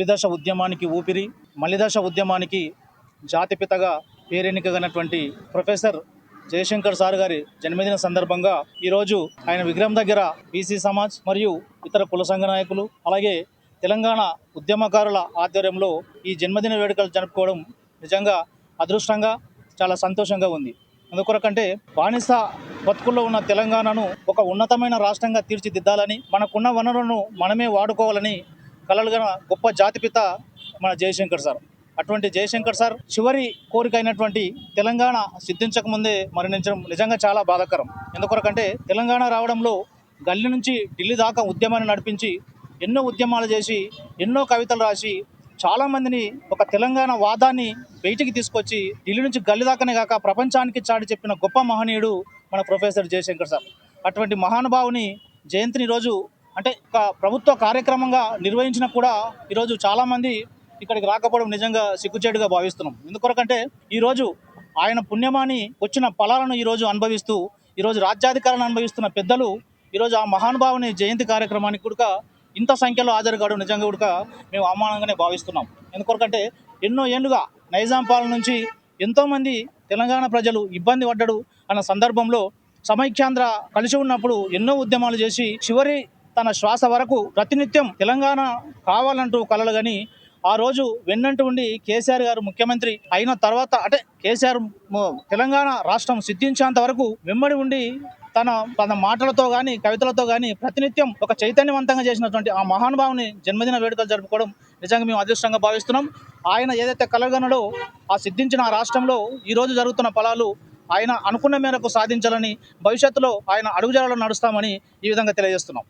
తొలిదశ ఉద్యమానికి ఊపిరి మలిదశ ఉద్యమానికి జాతిపితగా పేరెన్నికగనటువంటి ప్రొఫెసర్ జయశంకర్ సార్ గారి జన్మదిన సందర్భంగా ఈరోజు ఆయన విగ్రహం దగ్గర బీసీ సమాజ్ మరియు ఇతర కుల సంఘ నాయకులు అలాగే తెలంగాణ ఉద్యమకారుల ఆధ్వర్యంలో ఈ జన్మదిన వేడుకలు జరుపుకోవడం నిజంగా అదృష్టంగా చాలా సంతోషంగా ఉంది. ఎందుకొరకంటే బానిస బతుకుల్లో ఉన్న తెలంగాణను ఒక ఉన్నతమైన రాష్ట్రంగా తీర్చిదిద్దాలని మనకున్న వనరులను మనమే వాడుకోవాలని కలలుగన గొప్ప జాతిపిత మన జయశంకర్ సార్. అటువంటి జయశంకర్ సార్ చివరి కోరిక అయినటువంటి తెలంగాణ సిద్ధించక ముందే మరణించడం నిజంగా చాలా బాధాకరం. ఎందుకొరకంటే తెలంగాణ రావడంలో గల్లి నుంచి ఢిల్లీ దాకా ఉద్యమాన్ని నడిపించి ఎన్నో ఉద్యమాలు చేసి ఎన్నో కవితలు రాసి చాలామందిని ఒక తెలంగాణ వాదాన్ని బయటికి తీసుకొచ్చి ఢిల్లీ నుంచి గల్లి దాకానే కాక ప్రపంచానికి చాటి చెప్పిన గొప్ప మహనీయుడు మన ప్రొఫెసర్ జయశంకర్ సార్. అటువంటి మహానుభావుని జయంతిని రోజు అంటే ఒక ప్రభుత్వ కార్యక్రమంగా నిర్వహించినా కూడా ఈరోజు చాలామంది ఇక్కడికి రాకపోవడం నిజంగా సిగ్గుచేటుగా భావిస్తున్నాం. ఎందుకొరకంటే ఈరోజు ఆయన పుణ్యమాని వచ్చిన ఫలాలను ఈరోజు అనుభవిస్తూ ఈరోజు రాజ్యాధికారాన్ని అనుభవిస్తున్న పెద్దలు ఈరోజు ఆ మహానుభావుని జయంతి కార్యక్రమానికి కూడా ఇంత సంఖ్యలో హాజరు కావడం నిజంగా కూడా మేము అవమానంగానే భావిస్తున్నాం. ఎందుకొరకంటే ఎన్నో ఏళ్ళుగా నైజాం పాలన నుంచి ఎంతోమంది తెలంగాణ ప్రజలు ఇబ్బంది పడ్డడు అన్న సందర్భంలో సమైక్యాంధ్ర కలిసి ఉన్నప్పుడు ఎన్నో ఉద్యమాలు చేసి చివరి తన శ్వాస వరకు ప్రతినిత్యం తెలంగాణ కావాలంటూ కలలు కానీ ఆ రోజు వెన్నంటూ ఉండి కేసీఆర్ గారు ముఖ్యమంత్రి అయిన తర్వాత అంటే కేసీఆర్ తెలంగాణ రాష్ట్రం సిద్ధించేంత వరకు వెంబడి ఉండి తన తన మాటలతో కానీ కవితలతో కానీ ప్రతినిత్యం ఒక చైతన్యవంతంగా చేసినటువంటి ఆ మహానుభావుని జన్మదిన వేడుకలు జరుపుకోవడం నిజంగా మేము అదృష్టంగా భావిస్తున్నాం. ఆయన ఏదైతే కలగనడో ఆ సిద్ధించిన ఆ రాష్ట్రంలో ఈ రోజు జరుగుతున్న ఫలాలు ఆయన అనుకున్న మేరకు సాధించాలని భవిష్యత్తులో ఆయన అడుగుజాడలో నడుస్తామని ఈ విధంగా తెలియజేస్తున్నాం.